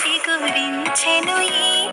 చిగురించెను ఈ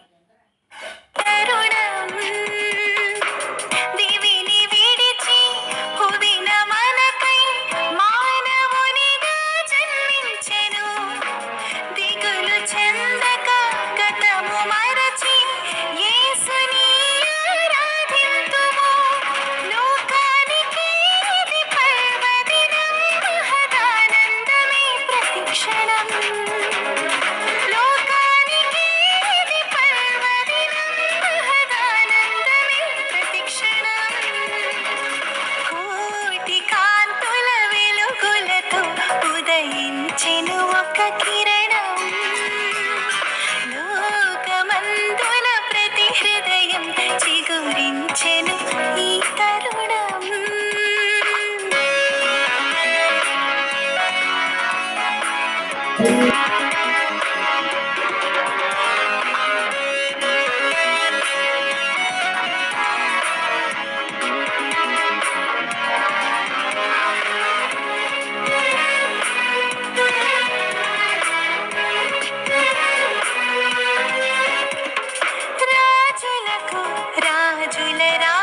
राह झूले राह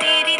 तेरी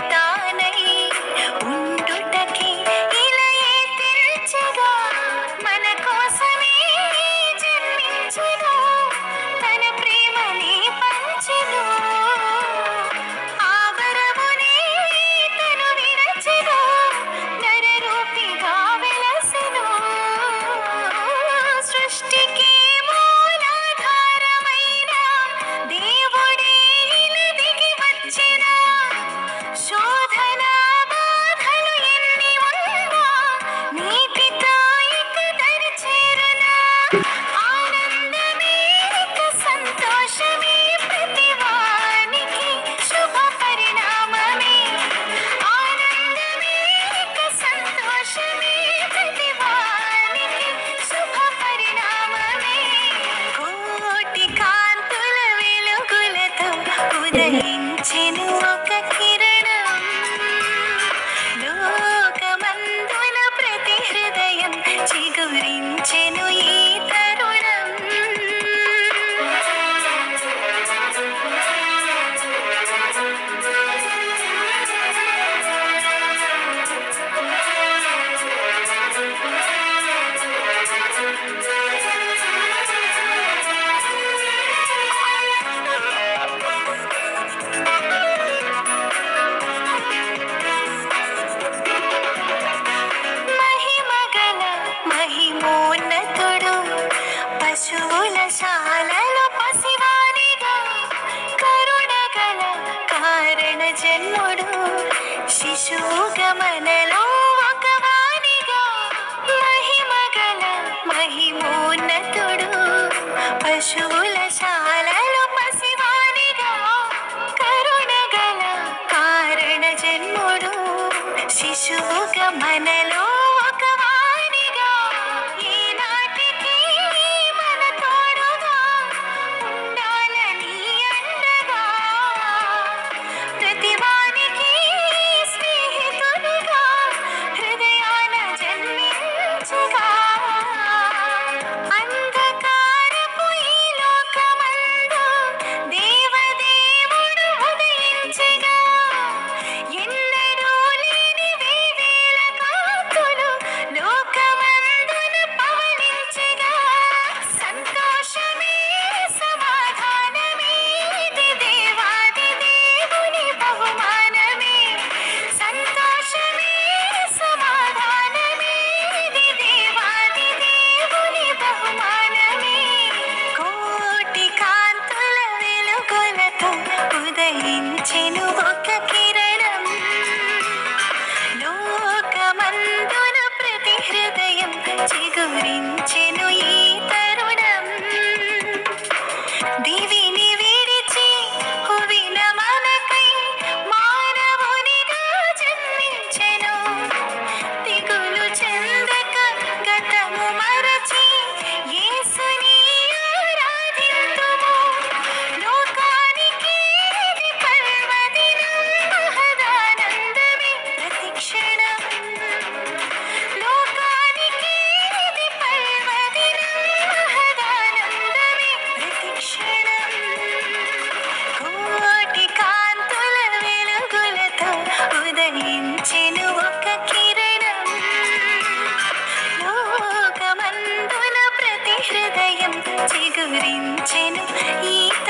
గమనలో ఒక వాణిగా మహిమగల మహిమోన్నతుడు. పశువుల శాలలో పసివాణిగా కరుణగల కారణ జన్ముడు ఉదయించెను ఒక ఉదయించెను ఒక కిరణం. ప్రతి హృదయం చిగురించెను. ఈత